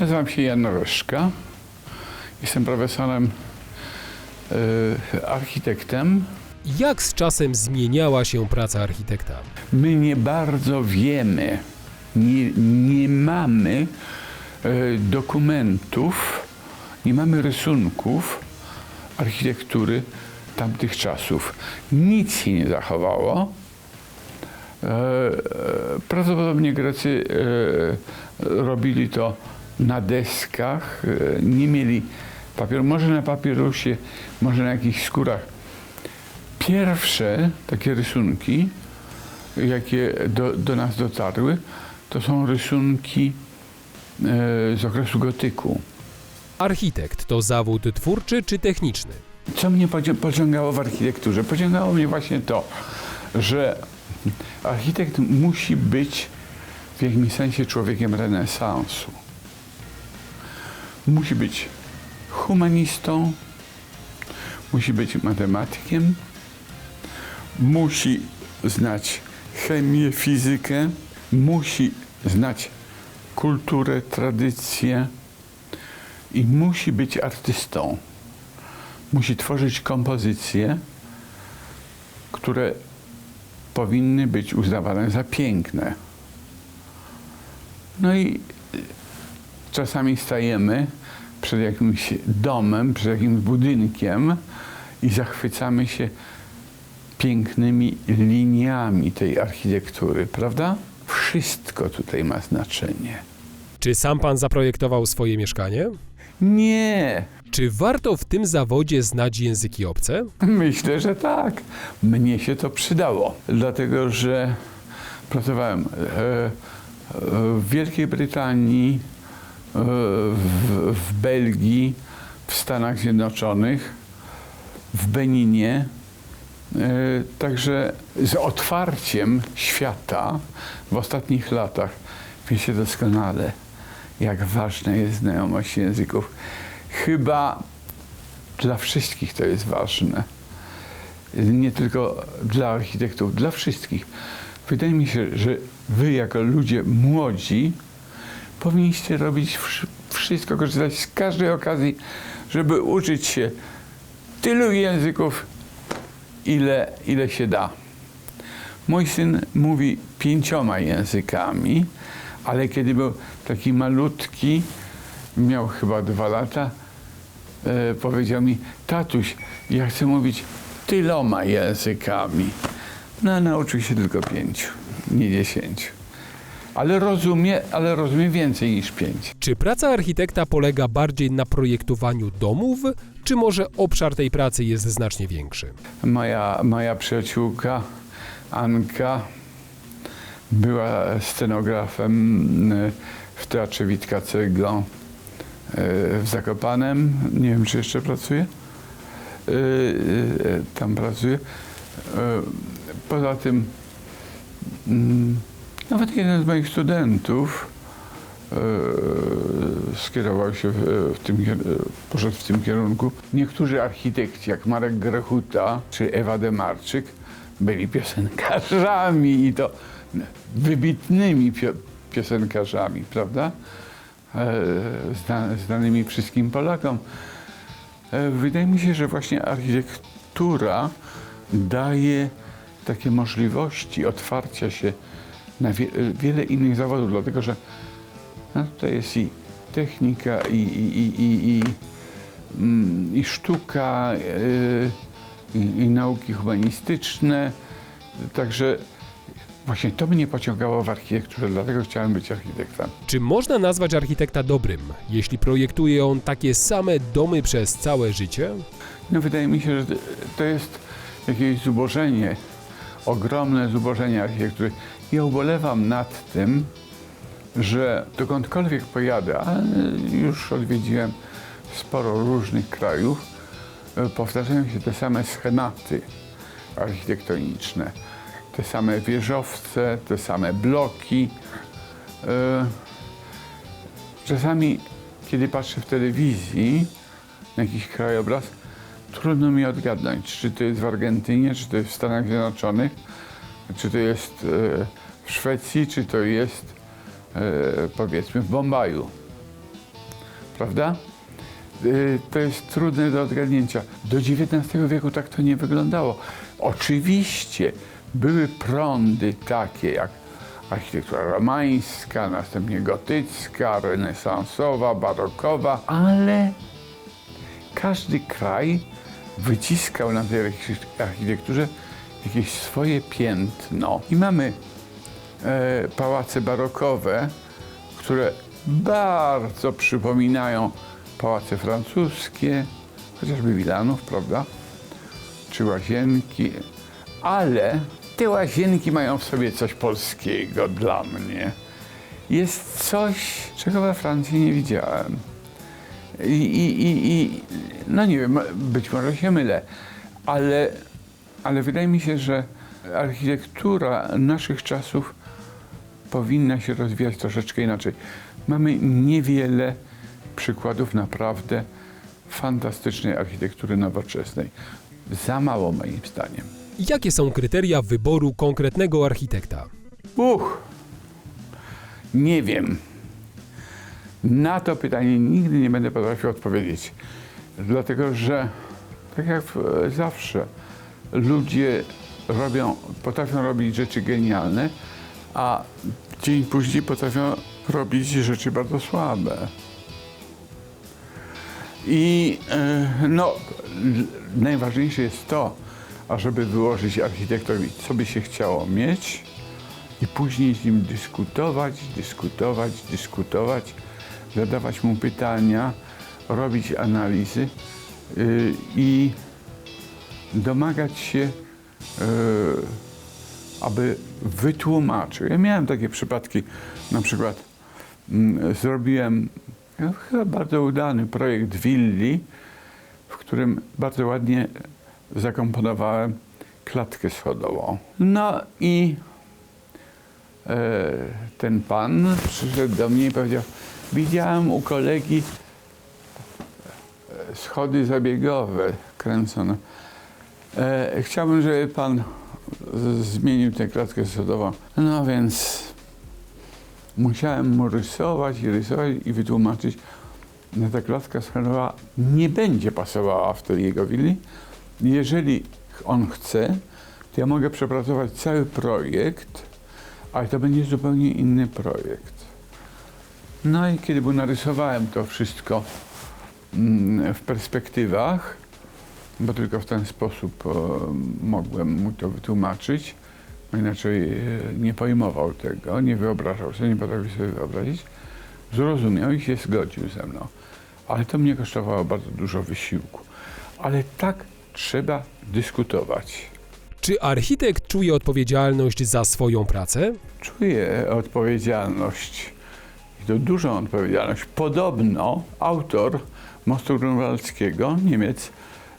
Nazywam się Jan Roszka. Jestem profesorem, y, architektem. Jak z czasem zmieniała się praca architekta? My nie bardzo wiemy, nie, nie mamy y, dokumentów, nie mamy rysunków architektury tamtych czasów. Nic się nie zachowało. E, Prawdopodobnie Grecy robili to na deskach, e, nie mieli papieru, może na papierusie, może na jakichś skórach. Pierwsze takie rysunki, jakie do, do nas dotarły, to są rysunki e, z okresu gotyku. Architekt to zawód twórczy czy techniczny? Co mnie poci- pociągało w architekturze? Pociągało mnie właśnie to, że architekt musi być w jakimś sensie człowiekiem renesansu. Musi być humanistą, musi być matematykiem, musi znać chemię, fizykę, musi znać kulturę, tradycję i musi być artystą musi tworzyć kompozycje, które powinny być uznawane za piękne. No i czasami stajemy przed jakimś domem, przed jakimś budynkiem i zachwycamy się pięknymi liniami tej architektury, prawda? Wszystko tutaj ma znaczenie. Czy sam pan zaprojektował swoje mieszkanie? Nie, Czy warto w tym zawodzie znać języki obce? Myślę, że tak. Mnie się to przydało, dlatego że pracowałem e, e, w Wielkiej Brytanii, w, w Belgii, w Stanach Zjednoczonych, w Beninie. E, Także z otwarciem świata w ostatnich latach wiecie doskonale, jak ważna jest znajomość języków. Chyba dla wszystkich to jest ważne. Nie tylko dla architektów, dla wszystkich. Wydaje mi się, że wy jako ludzie młodzi powinniście robić wsz- wszystko, korzystać z każdej okazji, żeby uczyć się tylu języków, ile, ile się da. Mój syn mówi pięcioma językami, ale kiedy był taki malutki, miał chyba dwa lata, e, powiedział mi, tatuś, ja chcę mówić tyloma językami. No, nauczył się tylko pięciu, nie dziesięciu. Ale rozumie, ale rozumie więcej niż pięć. Czy praca architekta polega bardziej na projektowaniu domów, czy może obszar tej pracy jest znacznie większy? Moja, moja przyjaciółka Anka była scenografem y, w Teatrze Witka Ceglo y, w Zakopanem. Nie wiem, czy jeszcze pracuje. Y, Tam pracuje. Poza tym mm, nawet jeden z moich studentów y, skierował się w, w tym, poszedł w tym kierunku. Niektórzy architekci, jak Marek Grechuta czy Ewa Demarczyk, byli piosenkarzami i to wybitnymi pio, piosenkarzami, prawda? E, Zna, znanymi wszystkim Polakom. E, Wydaje mi się, że właśnie architektura daje takie możliwości otwarcia się na wie, wiele innych zawodów, dlatego że no, to jest i technika, i, i, i, i, i, mm, i sztuka, y, i, i nauki humanistyczne. Także właśnie to mnie pociągało w architekturze, dlatego chciałem być architektem. Czy można nazwać architekta dobrym, jeśli projektuje on takie same domy przez całe życie? No wydaje mi się, że to jest jakieś zubożenie, ogromne zubożenie architektury. Ja ubolewam nad tym, że dokądkolwiek pojadę, a już odwiedziłem sporo różnych krajów, e, powtarzają się te same schematy architektoniczne. Te same wieżowce, te same bloki. E, Czasami, kiedy patrzę w telewizji na jakiś krajobraz, trudno mi odgadnąć, czy to jest w Argentynie, czy to jest w Stanach Zjednoczonych, czy to jest e, w Szwecji, czy to jest e, powiedzmy w Bombaju. prawda? Y, To jest trudne do odgadnięcia. Do XIX wieku tak to nie wyglądało. Oczywiście były prądy takie jak architektura romańska, następnie gotycka, renesansowa, barokowa, ale każdy kraj wyciskał na tej archi- architekturze jakieś swoje piętno. I mamy e, pałace barokowe, które bardzo przypominają pałace francuskie, chociażby Wilanów, prawda? Czy łazienki, ale te łazienki mają w sobie coś polskiego dla mnie. Jest coś, czego we Francji nie widziałem. I, i, i, i no nie wiem, być może się mylę, ale, ale wydaje mi się, że architektura naszych czasów powinna się rozwijać troszeczkę inaczej. Mamy niewiele przykładów naprawdę fantastycznej architektury nowoczesnej. Za mało moim zdaniem. Jakie są kryteria wyboru konkretnego architekta? Uch, nie wiem. Na to pytanie nigdy nie będę potrafił odpowiedzieć. Dlatego, że tak jak zawsze, ludzie robią, potrafią robić rzeczy genialne, a dzień później potrafią robić rzeczy bardzo słabe. I e, no, najważniejsze jest to, ażeby wyłożyć architektowi, co by się chciało mieć, i później z nim dyskutować, dyskutować, dyskutować, zadawać mu pytania, robić analizy yy, i domagać się, yy, aby wytłumaczył. Ja miałem takie przypadki, na przykład mm, zrobiłem no, chyba bardzo udany projekt willi, w którym bardzo ładnie zakomponowałem klatkę schodową. No i e, ten pan przyszedł do mnie i powiedział, widziałem u kolegi schody zabiegowe kręcone. E, chciałbym, żeby pan zmienił tę klatkę schodową. No więc musiałem mu rysować i rysować i wytłumaczyć, że ta klatka schodowa nie będzie pasowała w tej jego willi. Jeżeli on chce, to ja mogę przepracować cały projekt, ale to będzie zupełnie inny projekt. No i kiedy mu narysowałem to wszystko mm, w perspektywach, bo tylko w ten sposób e, mogłem mu to wytłumaczyć, bo inaczej e, nie pojmował tego, nie wyobrażał sobie, nie potrafił sobie wyobrazić, zrozumiał i się zgodził ze mną. Ale to mnie kosztowało bardzo dużo wysiłku. Ale tak trzeba dyskutować. Czy architekt czuje odpowiedzialność za swoją pracę? Czuję odpowiedzialność to dużą odpowiedzialność. Podobno autor mostu grunwaldzkiego, Niemiec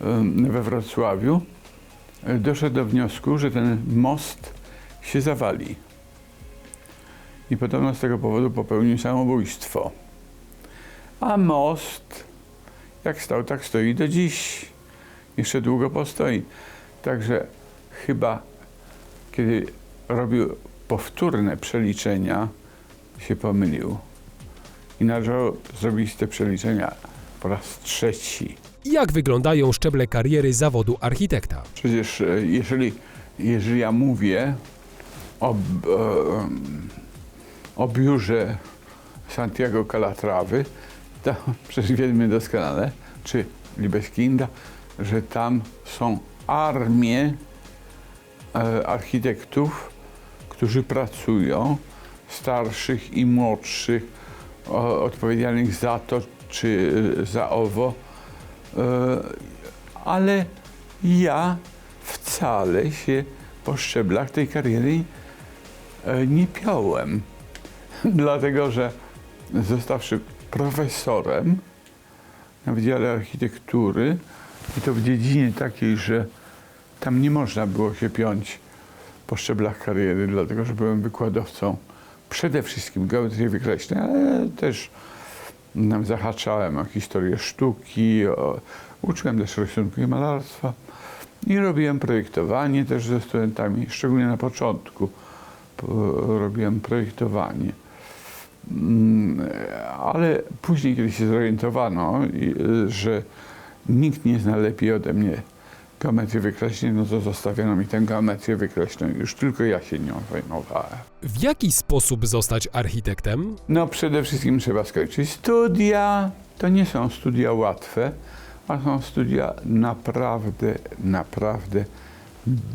em, we Wrocławiu, e, doszedł do wniosku, że ten most się zawali. I podobno z tego powodu popełnił samobójstwo. A most, jak stał, tak stoi do dziś. Jeszcze długo postoi. Także chyba, kiedy robił powtórne przeliczenia, się pomylił. I należało zrobić te przeliczenia po raz trzeci. Jak wyglądają szczeble kariery zawodu architekta? Przecież e, jeżeli, jeżeli ja mówię o, b- e, o biurze Santiago Calatrawy, to przecież wiemy doskonale, czy Libeskinda, że tam są armie e, architektów, którzy pracują, starszych i młodszych, odpowiedzialnych za to czy e, za owo. E, ale ja wcale się po szczeblach tej kariery e, nie piąłem. Dlatego, że zostawszy profesorem na Wydziale Architektury i to w dziedzinie takiej, że tam nie można było się piąć po szczeblach kariery, dlatego że byłem wykładowcą przede wszystkim geometrii wykreśleń, ale też nam zahaczałem o historię sztuki, o, uczyłem też rysunku i malarstwa i robiłem projektowanie też ze studentami, szczególnie na początku po- robiłem projektowanie. Mm, Ale później, kiedy się zorientowano, że nikt nie zna lepiej ode mnie geometrii wykreśleń, no to zostawiono mi tę geometrię wykreślną. Już tylko ja się nią zajmowałem. W jaki sposób zostać architektem? No przede wszystkim trzeba skończyć studia. To nie są studia łatwe, a są studia naprawdę, naprawdę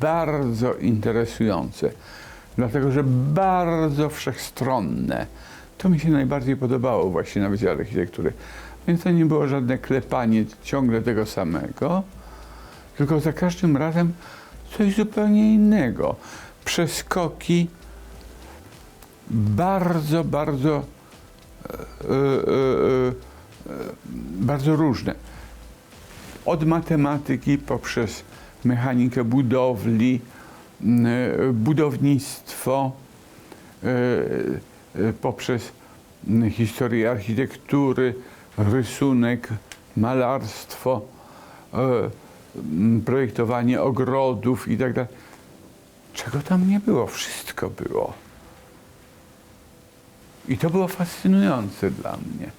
bardzo interesujące. Dlatego, że bardzo wszechstronne. To mi się najbardziej podobało właśnie na Wydziale Architektury. Więc to nie było żadne klepanie ciągle tego samego, tylko za każdym razem coś zupełnie innego. Przeskoki bardzo, bardzo e, e, e, bardzo różne. Od matematyki poprzez mechanikę budowli, e, budownictwo, e, e, poprzez historię architektury, rysunek, malarstwo, projektowanie ogrodów i tak dalej. Czego tam nie było? Wszystko było. I to było fascynujące dla mnie.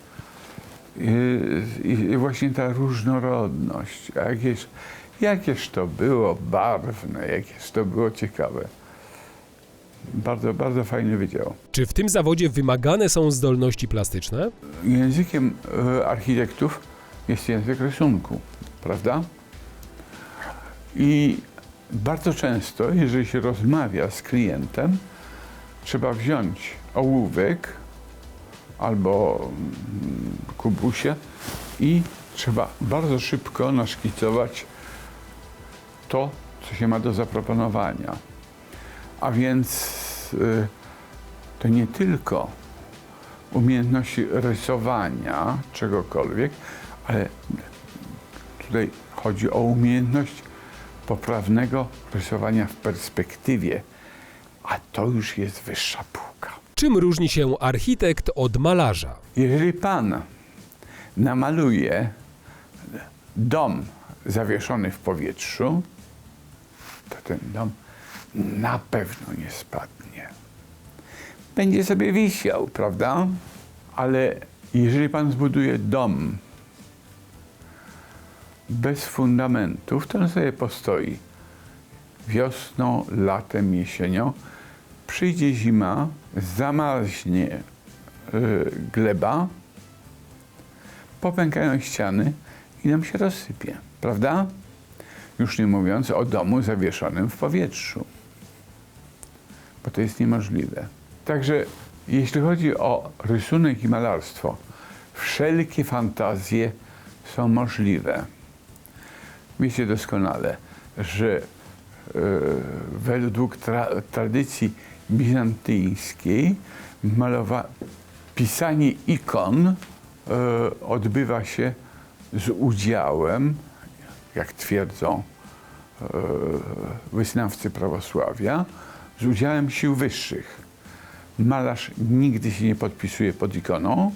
I, i właśnie ta różnorodność, jakież, jakież to było barwne, jakież to było ciekawe. Bardzo, bardzo fajny wydział. Czy w tym zawodzie wymagane są zdolności plastyczne? Językiem e, architektów jest język rysunku, prawda? I bardzo często, jeżeli się rozmawia z klientem, trzeba wziąć ołówek albo mm, kubusie i trzeba bardzo szybko naszkicować to, co się ma do zaproponowania. A więc y, to nie tylko umiejętności rysowania czegokolwiek, ale tutaj chodzi o umiejętność poprawnego rysowania w perspektywie, a to już jest wyższa półka. Czym różni się architekt od malarza? Jeżeli pan namaluje dom zawieszony w powietrzu, to ten dom na pewno nie spadnie. Będzie sobie wisiał, prawda? Ale jeżeli pan zbuduje dom bez fundamentów, to on sobie postoi. Wiosną, latem, jesienią. Przyjdzie zima, zamarznie y, gleba, popękają ściany i nam się rozsypie, prawda? Już nie mówiąc o domu zawieszonym w powietrzu, bo to jest niemożliwe. Także jeśli chodzi o rysunek i malarstwo, wszelkie fantazje są możliwe. Wiecie doskonale, że e, według tra tradycji bizantyjskiej pisanie ikon e, odbywa się z udziałem, jak twierdzą e, wyznawcy prawosławia, z udziałem sił wyższych. Malarz nigdy się nie podpisuje pod ikoną,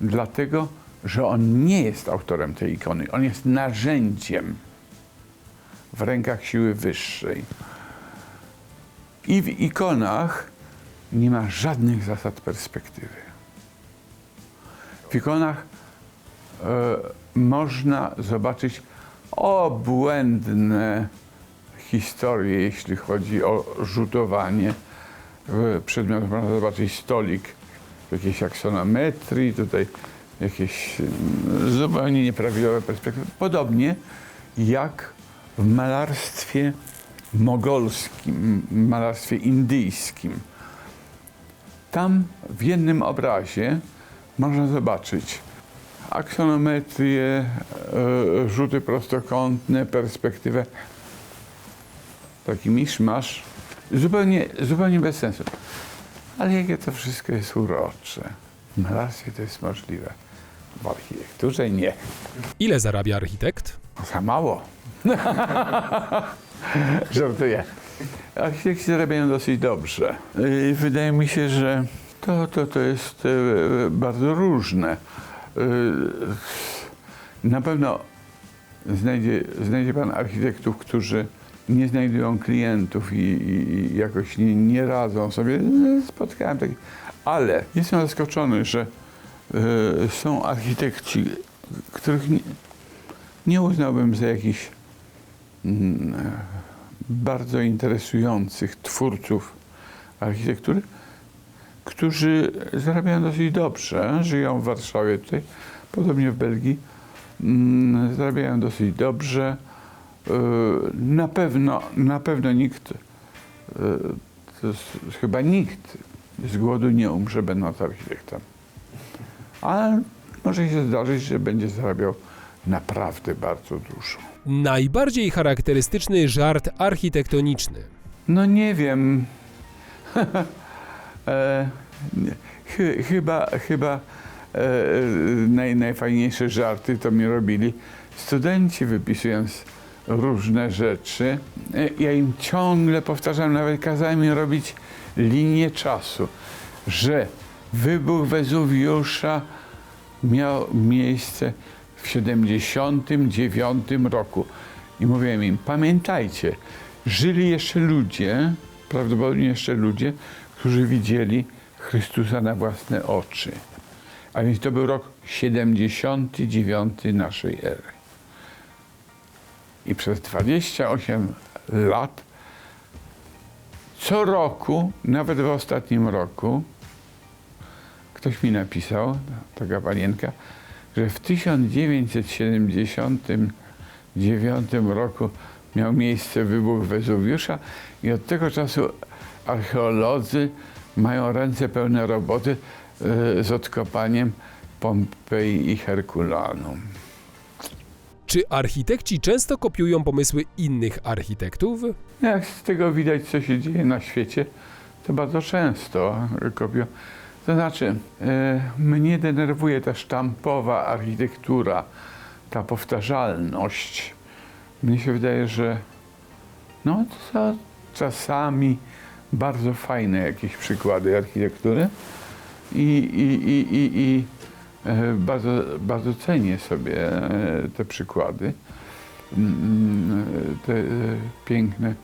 dlatego że on nie jest autorem tej ikony. On jest narzędziem w rękach siły wyższej. I w ikonach nie ma żadnych zasad perspektywy. W ikonach e, można zobaczyć obłędne historie, jeśli chodzi o rzutowanie e, przedmiotów. Można zobaczyć stolik w jakiejś aksonometrii, tutaj jakieś mm, zupełnie nieprawidłowe perspektywy. Podobnie jak w malarstwie mogolskim, malarstwie indyjskim. Tam w jednym obrazie można zobaczyć aksonometrię, e, rzuty prostokątne, perspektywę. Taki miszmasz, zupełnie, zupełnie bez sensu. Ale jakie to wszystko jest urocze. W malarstwie to jest możliwe. W architekturze nie. Ile zarabia architekt? Za mało. Żartuję. Architekci zarabiają dosyć dobrze. I wydaje mi się, że to, to, to jest e, bardzo różne. E, Na pewno znajdzie, znajdzie Pan architektów, którzy nie znajdują klientów i, i, jakoś nie, nie radzą sobie. Spotkałem takich. Ale jestem zaskoczony, że są architekci, których nie, nie uznałbym za jakichś mm, e, bardzo interesujących twórców architektury, którzy zarabiają dosyć dobrze, żyją w Warszawie tutaj, podobnie w Belgii, mm, zarabiają dosyć dobrze. Y, Na pewno, na pewno nikt, jest, chyba nikt z głodu nie umrze będąc architektem. Ale może się zdarzyć, że będzie zarabiał naprawdę bardzo dużo. Najbardziej charakterystyczny żart architektoniczny. No nie wiem. e, nie. chy, chyba chyba e, naj, najfajniejsze żarty to mi robili studenci, wypisując różne rzeczy. E, ja im ciągle powtarzam, nawet kazałem im robić linię czasu, że wybuch Wezuwiusza miał miejsce w 79 roku. I mówiłem im, pamiętajcie, żyli jeszcze ludzie, prawdopodobnie jeszcze ludzie, którzy widzieli Chrystusa na własne oczy. A więc to był rok 79 naszej ery. I przez 28 lat co roku, nawet w ostatnim roku, ktoś mi napisał, taka panienka, że w 1979 roku miał miejsce wybuch Wezuwiusza i od tego czasu archeolodzy mają ręce pełne roboty e, z odkopaniem Pompeji i Herkulanum. Czy architekci często kopiują pomysły innych architektów? Jak z tego widać, co się dzieje na świecie, to bardzo często kopią. To znaczy, e, mnie denerwuje ta sztampowa architektura, ta powtarzalność. Mnie się wydaje, że no, to czasami bardzo fajne jakieś przykłady architektury i, i, i, i, i e, bardzo, bardzo cenię sobie e, te przykłady, Mm, te e, piękne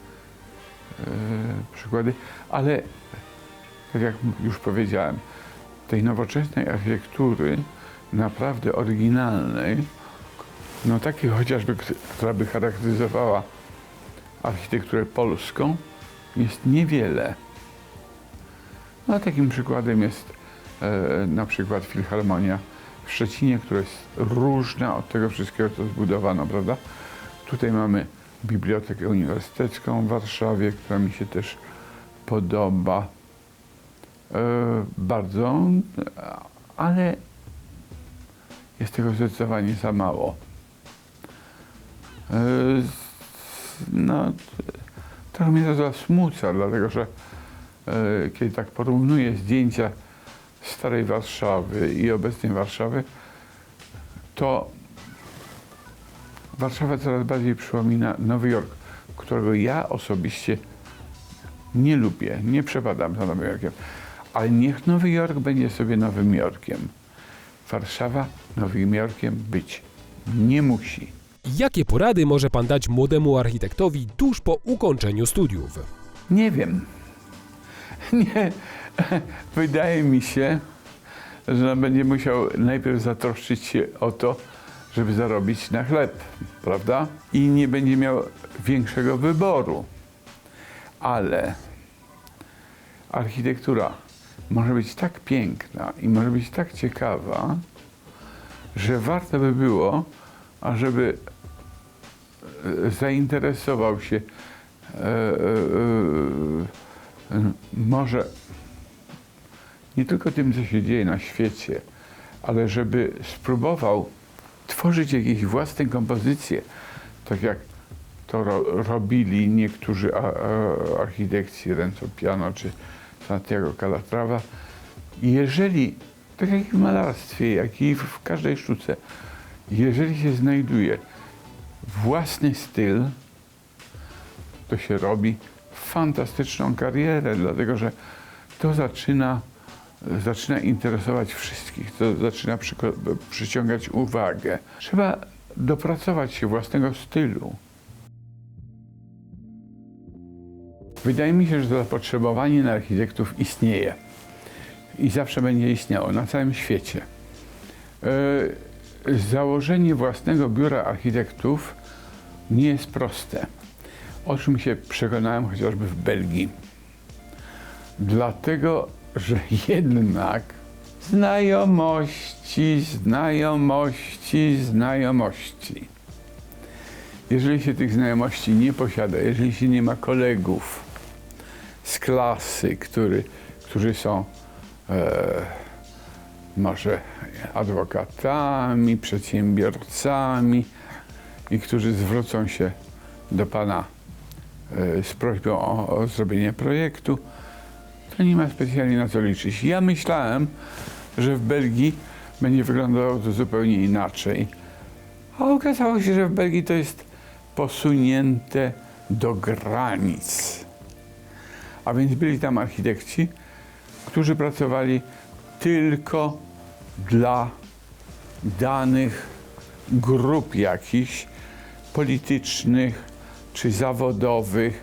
przykłady, ale tak jak już powiedziałem, tej nowoczesnej architektury, naprawdę oryginalnej, no takiej chociażby, która by charakteryzowała architekturę polską, jest niewiele. No, takim przykładem jest e, na przykład Filharmonia w Szczecinie, która jest różna od tego wszystkiego, co zbudowano, prawda? Tutaj mamy Bibliotekę Uniwersytecką w Warszawie, która mi się też podoba bardzo, ale jest tego zdecydowanie za mało. E, no, trochę mnie to zasmuca, dlatego że e, kiedy tak porównuję zdjęcia starej Warszawy i obecnej Warszawy, to Warszawa coraz bardziej przypomina Nowy Jork, którego ja osobiście nie lubię, nie przepadam za Nowym Jorkiem. Ale niech Nowy Jork będzie sobie Nowym Jorkiem. Warszawa Nowym Jorkiem być nie musi. Jakie porady może pan dać młodemu architektowi tuż po ukończeniu studiów? Nie wiem. Nie. Wydaje mi się, że będzie musiał najpierw zatroszczyć się o to, żeby zarobić na chleb, prawda? I nie będzie miał większego wyboru. Ale architektura może być tak piękna i może być tak ciekawa, że warto by było, ażeby e, zainteresował się e, e, może nie tylko tym, co się dzieje na świecie, ale żeby spróbował tworzyć jakieś własne kompozycje, tak jak to ro, robili niektórzy architekci Renzo Piano czy Santiago Calatrava. Jeżeli, tak jak w malarstwie, jak i w, każdej sztuce, jeżeli się znajduje własny styl, to się robi fantastyczną karierę, dlatego że to zaczyna, zaczyna interesować wszystkich, to zaczyna przyciągać uwagę. Trzeba dopracować się własnego stylu. Wydaje mi się, że zapotrzebowanie na architektów istnieje. i zawsze będzie istniało na całym świecie. E, Założenie własnego biura architektów nie jest proste. O czym się przekonałem chociażby w Belgii. Dlatego, że jednak znajomości, znajomości, znajomości. Jeżeli się tych znajomości nie posiada, jeżeli się nie ma kolegów z klasy, który, którzy są e, może adwokatami, przedsiębiorcami i którzy zwrócą się do Pana e, z prośbą o, o zrobienie projektu, to nie ma specjalnie na co liczyć. Ja myślałem, że w Belgii będzie wyglądało to zupełnie inaczej, a okazało się, że w Belgii to jest posunięte do granic. A więc byli tam architekci, którzy pracowali tylko dla danych grup jakichś politycznych czy zawodowych,